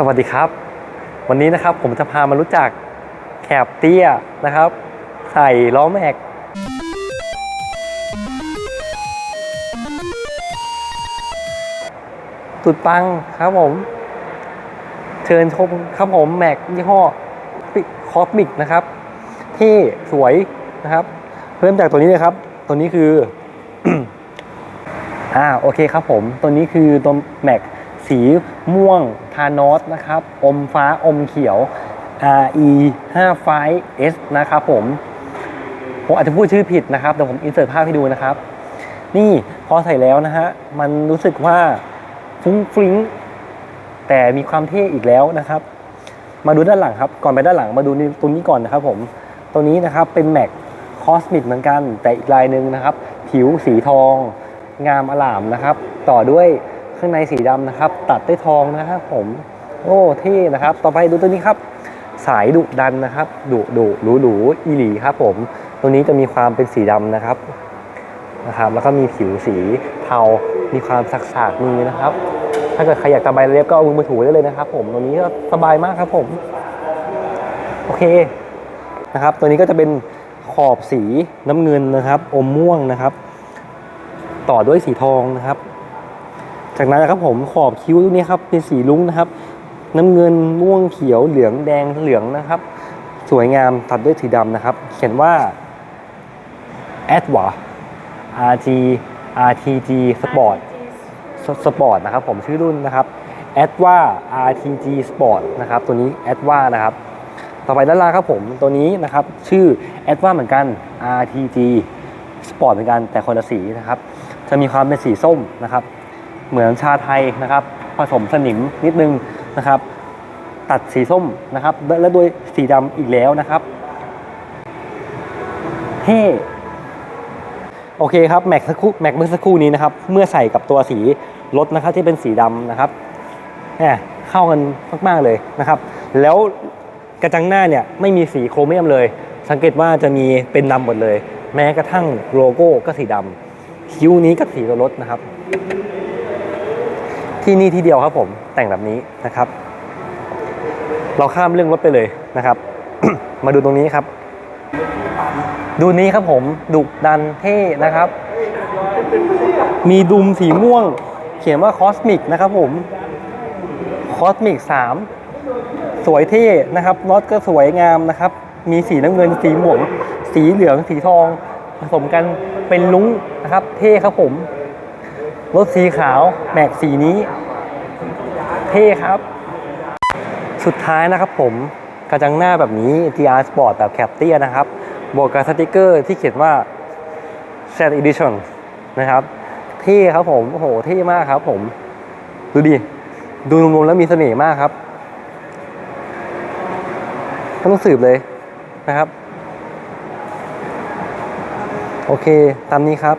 สวัสดีครับ วันนี้นะครับผมจะพามารู้จักแคบเตี้ยนะครับ ใส่ล้อแม็กสุดปังครับผม เชิญชมครับผมแม็กยี่ห้อคอสมิกนะครับเท่สวยนะครับ เริ่มจากตัวนี้เลยครับ ตัวนี้คือ อ่าโอเคครับผม ตัวนี้คือตัวแม็ก สีม่วงทานอสนะครับ อมฟ้าอมเขียว RE 5 5 S นะครับผม ผมอาจจะพูดชื่อผิดนะครับเดี๋ยวผมอินเสิร์ตภาพให้ดูนะครับ นี่พอใส่แล้วนะฮะ มันรู้สึกว่าฟุ้งฟิ้งแต่มีความเท่อีกแล้วนะครับ มาดูด้านหลังครับ ก่อนไปด้านหลังมาดูตรงนี้ก่อนนะครับผมตัวนี้นะครับเป็นแม็กคอสมิกเหมือนกัน แต่อีกลายหนึ่งนะครับ ผิวสีทอง งามอลามนะครับ ต่อด้วย ข้างในสีดำนะครับ ตัดด้วยทองนะครับผม โอ้เท่นะครับ ต่อไปดูตัวนี้ครับ สายดุดันนะครับดุดุหรูหรูอีหลีครับผม ตัวนี้จะมีความเป็นสีดำนะครับนะครับ แล้วก็มีผิวสีเทา มีความสักสากๆมือนะครับ ถ้าเกิดใครอยากตะไบเล็บก็เอามือมาถูได้เลยนะครับ ผมตัวนี้ก็สบายมากครับผม โอเคนะครับ ตัวนี้ก็จะเป็นขอบสีน้ำเงินนะครับ อมม่วงนะครับ ต่อด้วยสีทองนะครับ จากนั้นนะครับผมขอบคิ้วนี่ครับเป็นสีลุ้งนะครับ น้ำเงินม่วงเขียวเหลืองแดงเหลืองนะครับ สวยงามตัดด้วยสีดำนะครับ เขียนว่า a d w a RG RTG Sport สปอร์ตนะครับผมชื่อรุ่นนะครับ a d w a RTG Sport นะครับ ตัวนี้ a d w a นะครับ ต่อไปด้านล่างครับผมตัวนี้นะครับ ชื่อ a d w a เหมือนกัน RTG Sport เหมือนกันแต่คนละสีนะครับ จะมีความเป็นสีส้มนะครับ เหมือนชาไทยนะครับ ผสมสนิมนิดนึงนะครับ ตัดสีส้มนะครับ และด้วยสีดำอีกแล้วนะครับเท่โอเคครับแม็กสักครู่แม็กเมื่อสักครู่นี้นะครับ เมื่อใส่กับตัวสีรถนะครับที่เป็นสีดำนะครับแหมเข้ากันมากๆเลยนะครับ แล้วกระจังหน้าเนี่ยไม่มีสีโครเมียมเลย สังเกตว่าจะมีเป็นดำหมดเลย แม้กระทั่งโลโก้ก็สีดำคิ้วนี้ก็สีตัวรถนะครับ ที่นี่ที่เดียวครับผมแต่งแบบนี้นะครับ เราข้ามเรื่องรถไปเลยนะครับ มาดูตรงนี้ครับ ดูนี้ครับผมดุดันเท่นะครับ มีดุมสีม่วง เขียนว่าคอสมิกนะครับผมคอสมิกสามสวยเท่นะครับน็อตก็สวยงามนะครับ มีสีน้ำเงินสีหม่วง สีเหลืองสีทอง ผสมกันเป็นลุ้งนะครับ เท่ครับผม รถสีขาวแม็กสีนี้ เท่ครับ สุดท้ายนะครับผมกระจังหน้าแบบนี้ GR Sport แบบแคปเตียนะครับ บวกกับสติกเกอร์ที่เขียนว่า Set Edition นะครับ เท่ครับผม โอ้โห เท่มากครับผม ดูดิ ดูรวมๆแล้วมีเสน่ห์มากครับต้องสืบเลยนะครับ โอเค ตามนี้ครับ